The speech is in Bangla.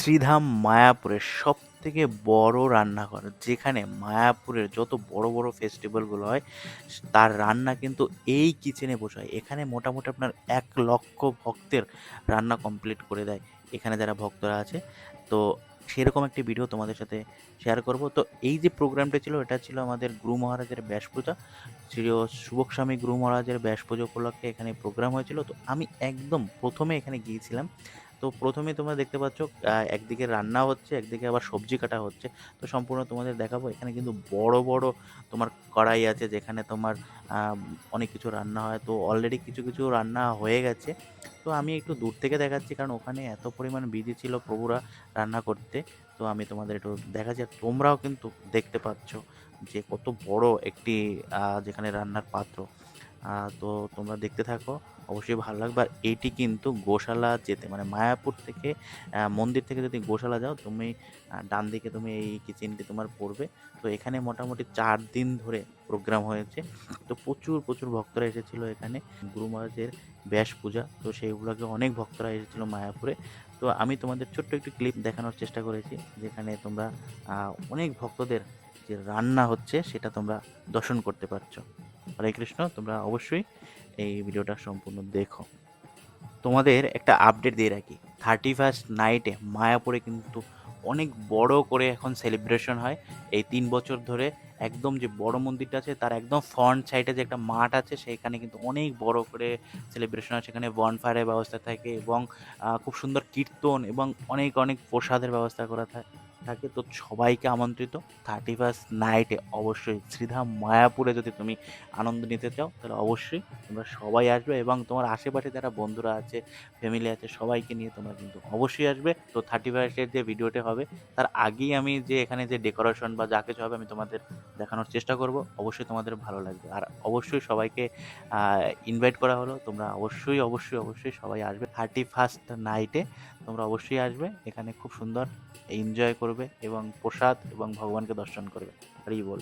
শ্রীধাম মায়াপুরের সব থেকে বড় রান্নাঘর, যেখানে মায়াপুরের যত বড় বড় ফেস্টিভ্যালগুলো হয়, তার রান্না কিন্তু এই কিচেনে বসে হয় এখানে মোটামুটি আপনার এক লক্ষ ভক্তের রান্না কমপ্লিট করে দেয় এখানে যারা ভক্তরা আছে। তো সেরকম একটি ভিডিও তোমাদের সাথে শেয়ার করব। তো এই যে প্রোগ্রামটা ছিল, এটা ছিল আমাদের গুরু মহারাজের ব্যাস পূজা। শ্রী শুভক স্বামী গুরু মহারাজের ব্যাস পুজো উপলক্ষে এখানে প্রোগ্রাম হয়েছিল। তো আমি একদম প্রথমে এখানে গিয়েছিলাম। তো প্রথমে তোমরা দেখতে পাচ্ছ একদিকে রান্না হচ্ছে, একদিকে আবার সবজি কাটা হচ্ছে। তো সম্পূর্ণ তোমাদের দেখাবো, এখানে কিন্তু বড় বড় তোমার কড়াই আছে, যেখানে তোমার অনেক কিছু রান্না হয়। তো অলরেডি কিছু কিছু রান্না হয়ে গেছে। তো আমি একটু দূর থেকে দেখাচ্ছি, কারণ ওখানে এত পরিমাণ বিজি ছিল প্রভুরা রান্না করতে। তো আমি তোমাদের একটু দেখাচ্ছি তোমরাও কিন্তু দেখতে পাচ্ছ যে কত বড় একটি যেখানে রান্নার পাত্র। তো তোমরা দেখতে থাকো। অবশ্যই ভালো লাগবে। আর এইটি কিন্তু গোশালা যেতে মানে মায়াপুর থেকে মন্দির থেকে যদি গোশালা যাও, তুমি ডান দিকে তুমি এই কিচেনটি তোমার পড়বে। তো এখানে মোটামুটি চার দিন ধরে প্রোগ্রাম হয়েছে। তো প্রচুর প্রচুর ভক্তরা এসেছিল এখানে। গুরু মহারাজের ব্যাস পূজা, তো সেইগুলোকে অনেক ভক্তরা এসেছিল মায়াপুরে। তো আমি তোমাদের ছোট্ট একটি ক্লিপ দেখানোর চেষ্টা করেছি, যেখানে তোমরা অনেক ভক্তদের যে রান্না হচ্ছে, সেটা তোমরা দর্শন করতে পারছ। হরে কৃষ্ণ, তোমরা অবশ্যই এই ভিডিওটা সম্পূর্ণ দেখো। তোমাদের একটা আপডেট দিয়ে রাখি। থার্টি ফার্স্ট নাইটে মায়াপুরে কিন্তু অনেক বড় করে এখন সেলিব্রেশন হয়। এই তিন বছর ধরে একদম যে বড় মন্দিরটা আছে, তার একদম ফ্রন্ট সাইডে যে একটা মাঠ আছে, সেখানে কিন্তু অনেক বড় করে সেলিব্রেশন হয়। সেখানে বনফায়ারের ব্যবস্থা থাকে এবং খুব সুন্দর কীর্তন এবং অনেক অনেক প্রসাদের ব্যবস্থা করা থা- থাকে, তো সবাইকে আমন্ত্রিত। থার্টি ফার্স্ট নাইটে অবশ্যই শ্রীধাম মায়াপুরে যদি তুমি আনন্দ নিতে চাও, তাহলে অবশ্যই তোমরা সবাই আসবে এবং তোমার আশেপাশে যারা বন্ধুরা আছে ফ্যামিলি আছে, সবাইকে নিয়ে তোমরা কিন্তু অবশ্যই আসবে। তো থার্টি ফার্স্টের যে ভিডিওটা হবে, তার আগেই আমি যে এখানে যে ডেকোরেশন বা যা কিছু হবে আমি তোমাদের দেখানোর চেষ্টা করব। অবশ্যই তোমাদের ভালো লাগবে। আর অবশ্যই সবাইকে ইনভাইট করা হলো। তোমরা অবশ্যই অবশ্যই অবশ্যই সবাই আসবে। থার্টি ফার্স্ট নাইটে তোমরা অবশ্যই আসবে। এখানে খুব সুন্দর এনজয় করবে এবং প্রসাদ এবং ভগবানকে দর্শন করবে। হরি বল।